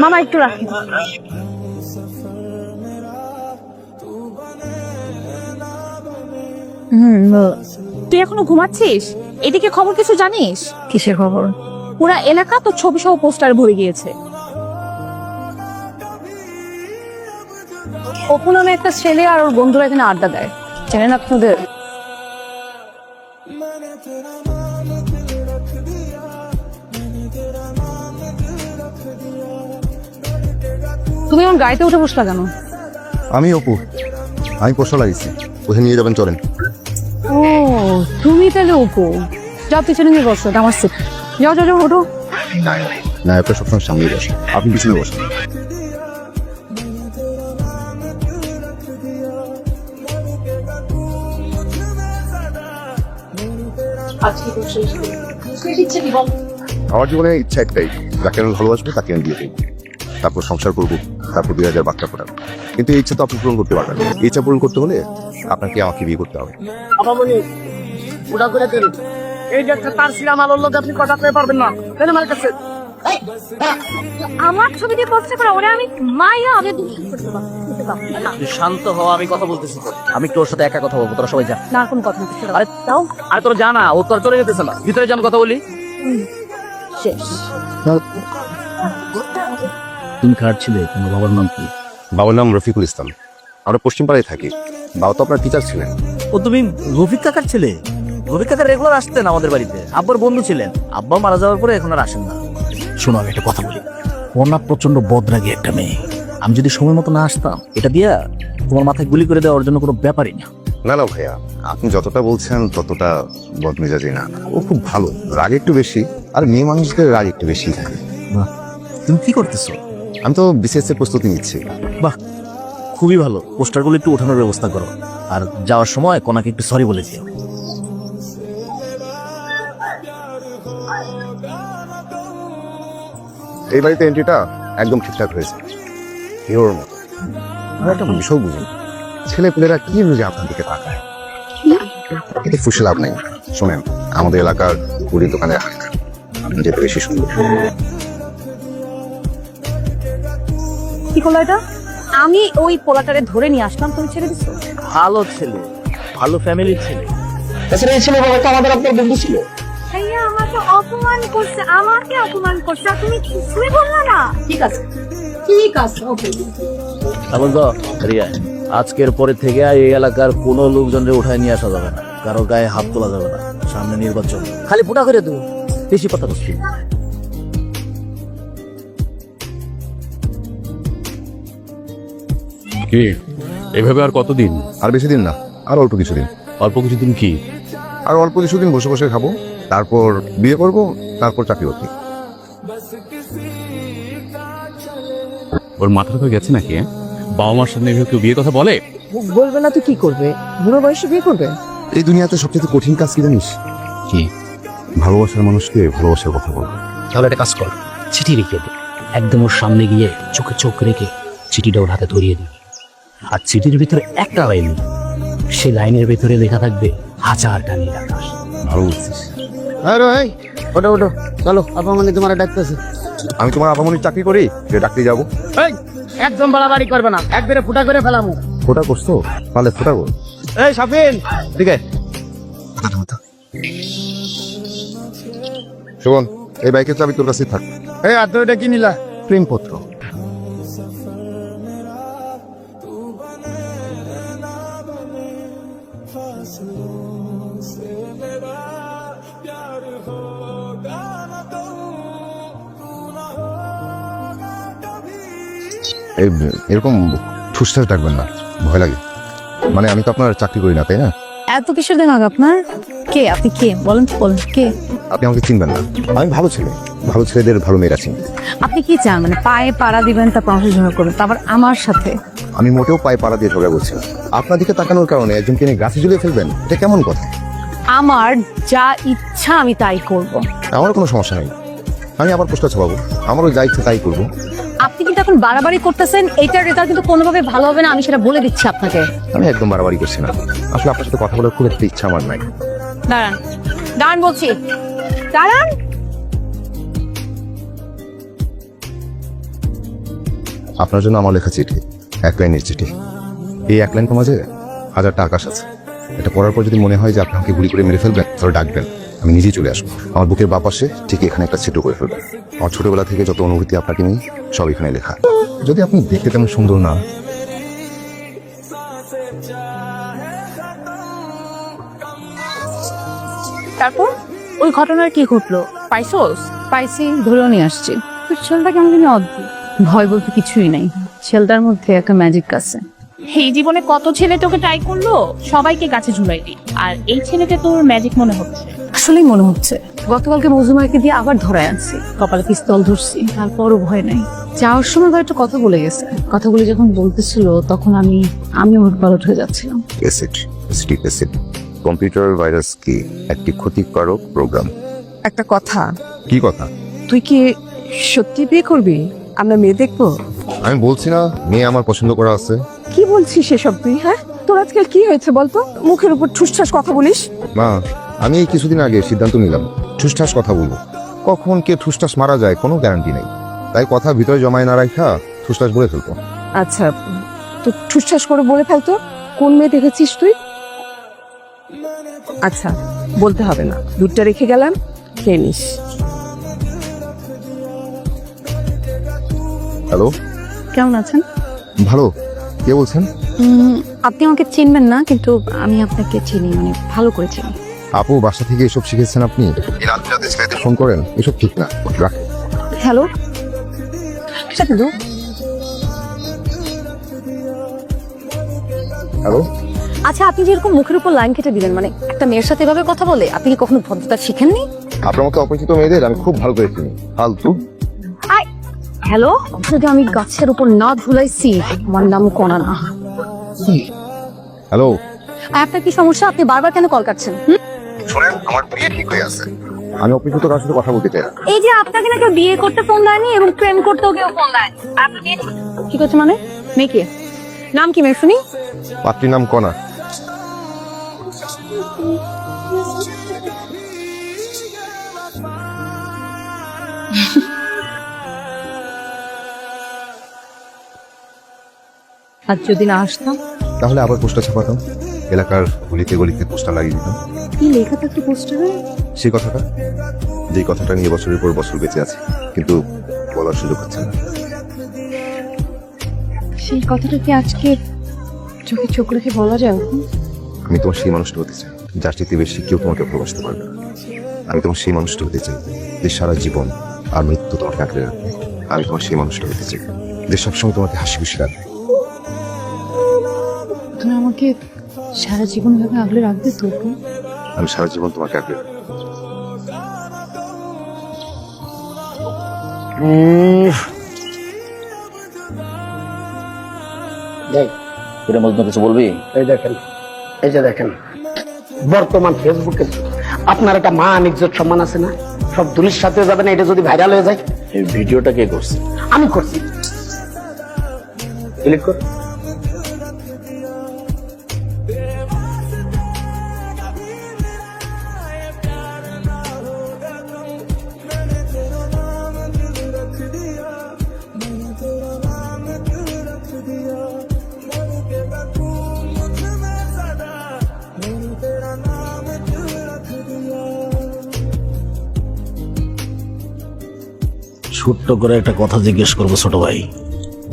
মামা একটু রাখি। হুম তুই এখনও ঘুমাচ্ছিস? এদিকে খবর কিছু জানিস? কিসের খবর? পুরা এলাকা তো ছবি সহ পোস্টার ভরে গিয়েছে। অপু নামে একটা ছেলে আর ওর বন্ধুরা এখানে আড্ডা দেয়। চেনেন আপনাদের? তুমি আমার গাড়িতে উঠে বসলা কেন? আমি অপু। আমি পোস্টার লাগিয়েছি ওখানে নিয়ে যাবেন চলেন। ও তুমি তাহলে অপু। যাও পিছনে নিয়ে বসো এটা আমার সিট যাও যাও যাও ওঠো। না আপনার সবসময় সামনে বসেন আপনি পিছনে বসেন। আমার জীবনে ইচ্ছা একটাই যাকে আমি ভালোবাসবো তাকে আমি বিয়ে করব। তারপর সংসার করব। তারপর দুই হাজার বাচ্চা ফোটাবো কিন্তু এই ইচ্ছা তো আপনি পূরণ করতে পারবেন এই ইচ্ছা পূরণ করতে হলে আপনাকে আমাকে বিয়ে করতে হবে। ওটা করে দেন এই যে একটা তার ছিলাম আলোর লোক আপনি কথা কয়ে পারবেন না। আমার কাছে। আমার ছবি দিয়ে পোস্ট করে ওরে আমি মাইয়া আমি শান্ত হও আমি কথা বলতেছি আমি তোর সাথে একা কথা বলব তোরা সবাই যা। না কোন কথা আরে তাও আরে তোর জানা ও তোর চলে যেতেছে না। ভিতরে যান কথা বলি। শেষ। তুমি কার ছিলে? তোমার বাবার নাম কি? বাবার নাম রফিকুল ইসলাম। আমরা পশ্চিমপাড়ায় থাকি। বাবা তো আপনার টিচার ছিলেন। ও তুমি রফিক কাকার ছেলে? রফিক কাকা রেগুলার আসতেন আমাদের বাড়িতে। আব্বার বন্ধু ছিলেন। আব্বা মারা যাওয়ার পরে এখন আর আসেন না। শোনো আমি একটা কথা বলি। ওর প্রচণ্ড বদরাগী একটা মেয়ে। আমি যদি সময় মতো না আসতাম এটা দিয়া তোমার মাথায় গুলি করে দেওয়ার জন্য কোনো ব্যাপারই না। না না ভাইয়া আপনি যতটা বলছেন ততটা বদমেজাজি না। ও খুব ভালো রাগ একটু বেশি আর মেয়ে মানুষদের রাগ একটু বেশি থাকে। বাহ। তুমি কি করতেছো? আমি তো বিসিএস এর প্রস্তুতি নিচ্ছি। বাহ খুবই ভালো। পোস্টারগুলো একটু ওঠানোর ব্যবস্থা করো। আর যাওয়ার সময় কোনাকে একটু সরি বলে দিও। এই বাড়িতে এন্ট্রিটা একদম ঠিকঠাক হয়েছে। হিরোর মতো। আর একটা বিষয় বুঝি ছেলে পেলেরা কি বুঝে আপনার দিকে তাকায়? এতে ফুসে লাভ নেই। শোনেন আমাদের এলাকার পুরী দোকানে আপনি যেতে বেশি সুন্দর। কি করল এটা? আমি ওই পোলাটারে ধরে নিয়ে আসলাম তুমি ছেড়ে দিছো। ভালো ছেলে ভালো ফ্যামিলির ছেলে। তাছাড়া এই ছেলে বাবা তো আমাদের আপনার বন্ধু ছিল। ভাইয়া আমাকে অপমান করছে আমাকে অপমান করছে তুমি কিছুই বললা না। ঠিক আছে ঠিক আছে ওকে। তো রিয়া আজকের পরে থেকে এই এলাকার কোনো লোকজনকে উঠায় নিয়ে আসা যাবে না। কারও গায়ে হাত তোলা যাবে না। সামনে নির্বাচন। খালি ফুটা করে দেবো। বেশি কথা বলছি। কি? এভাবে আর কতদিন? আর বেশি দিন না আর অল্প কিছুদিন। অল্প কিছুদিন কি? আর অল্প কিছুদিন বসে বসে খাব তারপর বিয়ে করব তারপর চাকরি বাকরি। ওর মাথা তো গেছে নাকি? বাবা মার সামনে এভাবে কেউ বিয়ে কথা বলে? বলবে না তো কি করবে? বুড়ো বয়সে বিয়ে করবে? এই দুনিয়াতে সবচেয়ে কঠিন কাজ কি জানিস? কি? ভালোবাসার মানুষকে ভালোবাসার কথা বল। তাহলে একটা কাজ কর চিঠি লিখে দে। একদম ওর সামনে গিয়ে চোখে চোখ রেখে চিঠিটা ওর হাতে ধরিয়ে দিবি। আর চিঠির ভিতরে একটা লাইন। সেই লাইনের ভিতরে লেখা থাকবে হাজারটা নীল আকাশ। ভালো বলছিস আরে ভাই ওটো ওটো চলো আপা মানে তোমার ডাকতেছে। আমি তোমার আপামনির চাকরি করি যে ডাকতে যাব। এই একদম বাড়াবাড়ি করবে না। একবারে ফুটা করে ফেলামু। ফোটা করছ? তাহলে ফোটা কর। এই সাফিন ঠিক আছে শোভন এই বাইকের চাবি তোর কাছে থাক। এই আর তো এটা কি নিলা? প্রেমপত্র। এরকম ঠুসঠাস ডাকবেন না। ভয় লাগে। মানে আমি তো আপনার চাকরি করি না তাই না? এত কিসের দেমাগ আপনার? কে? আপনি কে? বলেন তো বলেন। কে? আপনি আমাকে চিনবেন না। আমি ভালো ছেলে। ভালো ছেলেদের ভালো মেয়েরা চিনি। আপনি কি চান? মানে পায়ে পাড়া দিবেন তারপর আমাকে ঝগড়া করবেন। তারপর আমার সাথে। আমি মোটেও পায়ে পাড়া দিয়ে ঝগড়া করছি না। আপনার দিকে তাকানোর কারণে একজনকে নিয়ে গাছে ঝুলিয়ে ফেলবেন এটা কেমন কথা? আমার যা ইচ্ছা আমি তাই করব। আমার কোনো সমস্যা নেই। আমি আবার পোস্টার ছাপাবো। আমারও যা ইচ্ছে তাই করব। আপনি কিন্তু এখন বাড়াবাড়ি করতেছেন এইটার রেজাল্ট কিন্তু কোনোভাবে ভালো হবে না আমি সেটা বলে দিচ্ছি আপনাকে। আমি একদম বাড়াবাড়ি করছি না। আসলে আপনার সাথে কথা বলার খুব একটা ইচ্ছা আমার নাই। দাঁড়ান দাঁড়ান বলছি। দাঁড়ান। আপনার জন্য আমার লেখা চিঠি এক লাইনের চিঠি। এই এক লাইন মাঝে হাজারটা আকাশ আছে এটা পড়ার পর যদি মনে হয় যে আপনি আমাকে গুলি করে মেরে ফেলবেন তাহলে ডাকবেন। আমি নিজেই চলে আসব। আমার বুকের বা পাশে ঠিক এখানে একটা ছিটু করে ফেলবেন আমার ছোটবেলা থেকে যত অনুভূতি আপনাকে নিয়ে সব এখানে লেখা। যদি আপনি দেখতে তেমন সুন্দর না তারপর? ওই ঘটনার কি ঘটলো? পাইছোস পাইছি ধরেও নিয়ে আসছি। তোর ছেলেটা কেমন জানি অদ্ভুত। ভয় বলতে কিছুই নাই। ছেলেটার মধ্যে একটা ম্যাজিক আছে। এই জীবনে কত ছেলে তোকে ট্রাই করল? সবাইকে কাছে ঝুলাই দি আর এই ছেলেটা তোর ম্যাজিক মনে হচ্ছে। আসলেই মনে হচ্ছে। গতকালকে মজুমাকে দিয়ে আবার ধরায় আনছি। কপালে পিস্তল ধরছি তারপরও ভয় নাই। যাওয়ার সময় একটা কথা বলে গেছে। কথাগুলি যখন বলতেছিল তখন আমি আমি ওর পালট হয়ে যাচ্ছিলাম। Acid stick acid. Computer virus কি একটি ক্ষতিকারক প্রোগ্রাম? একটা কথা। কি কথা? তুই কি সত্যি বিয়ে করবি? আমরা মেয়ে দেখব? আমি বলছি না মেয়ে আমার পছন্দ করা আছে। কি বলছিস সেসব তুই হ্যাঁ? তোর আজকাল কি হয়েছে বলতো? মুখের উপর ঠুসঠাস কথা বলিস। মা আমি এই কিছুদিন আগে সিদ্ধান্ত নিলাম ঠুসঠাস কথা বলব। কখন কে ঠুসঠাস মারা যায় কোনো গ্যারান্টি নেই। তাই কথা ভিতরে জমায় না রাখা ঠুসঠাস বলে ফেলব। আচ্ছা তো ঠুসঠাস করে বলে ফেলতো? কোন মেয়ে দেখেছিস তুই? আচ্ছা বলতে হবে না। দুধটা রেখে গেলাম খেয়ে নিস। হ্যালো? কেমন আছেন? ভালো। কে বলছেন? আপনি আমাকে চিনবেন না কিন্তু আমি আপনাকে চিনি মানে ভালো করে চিনি। আপু বাসা থেকে এসব শিখেছেন আপনি? এই রাত রাতে ছেলেদের ফোন করেন এসব ঠিক না। রাখেন হ্যালো? Hello hello? আচ্ছা আপনি যেরকম মুখের উপর লাইন কেটে দিলেন মানে একটা মেয়ের সাথে এভাবে কথা বলে আপনি কি কখনো ভদ্রতা শিখেননি? আপনার মতো অপরিচিত মেয়েদের আমি খুব ভালো করে চিনি। ফালতু। হ্যালো? যদি আমি গাছের উপর না ধুলাইছি আমার নাম কনা না। হ্যালো? আর আপনার কি সমস্যা? আপনি বারবার কেন কল কাটছেন হুম? শোনেন আমার বিয়ে ঠিক হয়ে আছে। আমি অপরিচিত কারোর সাথে কথা বলতে চাই না। এই যে আপনাকে না কেউ বিয়ে করতে ফোন দেয়নি এবং প্রেম করতেও কেউ ফোন দেয় কি? করছে মানে? মেয়ে কে? নাম কি মেয়ে শুনি? পাত্রীর নাম কনা। আর যদি না আসতাম? তাহলে আবার পোস্টার ছাপাতাম। এলাকার গলিতে গলিতে পোস্টার লাগিয়ে দিতাম? কি লেখা থাকতে পোস্টারে? সেই কথাটা। যে কথাটা নিয়ে বছরের পর বছর বেঁচে আছে কিন্তু বলার সুযোগ হচ্ছে না। সেই কথাটা কি আজকে চোখে চোখ রেখে বলা যায় আমি তোমার সেই মানুষটা হতে চাই যার চাইতে বেশি কেউ তোমাকে ভালোবাসতে পারবে না। আমি তোমার সেই মানুষটা হতে চাই যে সারা জীবন আর মৃত্যু তোমাকে আঁকড়ে রাখবে। আমি তোমার সেই মানুষটা হতে চাই যে সবসময় তোমাকে হাসি খুশি রাখবে। তুমি আমাকে সারা জীবন ভাবে আগলে রাখবে তো আমি সারা জীবন তোমাকে এটা মজনু কিছু বলবি? এই দেখেন এই যে দেখেন বর্তমান ফেসবুকে আপনার একটা মান ইজ্জত সম্মান আছে না? সব দুলির সাথে যাবে না এটা যদি ভাইরাল হয়ে যায়? এই ভিডিওটা কে করছে? আমি করছি। ক্লিক কর। ছোট্ট করে একটা কথা জিজ্ঞেস করব ছোট ভাই।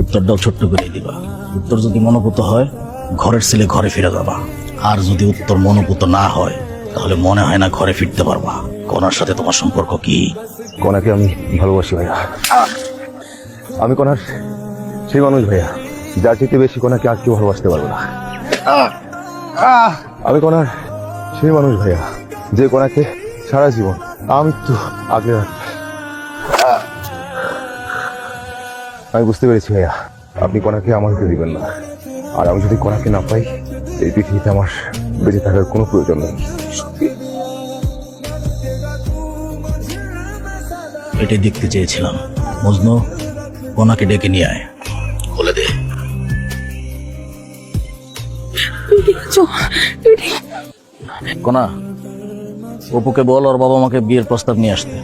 উত্তরটাও ছোট্ট করে দিবা। উত্তর যদি মনোপুত হয়, ঘরের ছেলে ঘরে ফিরে যাবা। আর যদি উত্তর মনোপুত না হয়, তাহলে মনে হয় না ঘরে ফিরতে পারবা। কনার সাথে তোমার সম্পর্ক কি? কনাকে আমি ভালোবাসি ভাইয়া। আমি কনার সেই মানুষ ভাইয়া। যার চাইতে বেশি কনাকে আর কেউ ভালোবাসতে পারবে না। আমি কনার সেই মানুষ ভাইয়া, যে কনাকে সারা জীবন আমি তো আগলে রাখবে আমি বুঝতে পেরেছি ভাইয়া। আপনি কনাকে আমাকে দিবেন না। আর আমি যদি কনাকে না পাই এই পৃথিবীতে আমার বেঁচে থাকার কোনো প্রয়োজন নেই। এটাই দেখতে চেয়েছিলাম। মজনু কোনাকে ডেকে নিয়ে আয়। বলে দে। কোনা অপুকে বল ওর বাবা মাকে বিয়ের প্রস্তাব নিয়ে আসতে।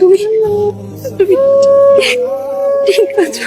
তুমি তুমি ঠিক আছো।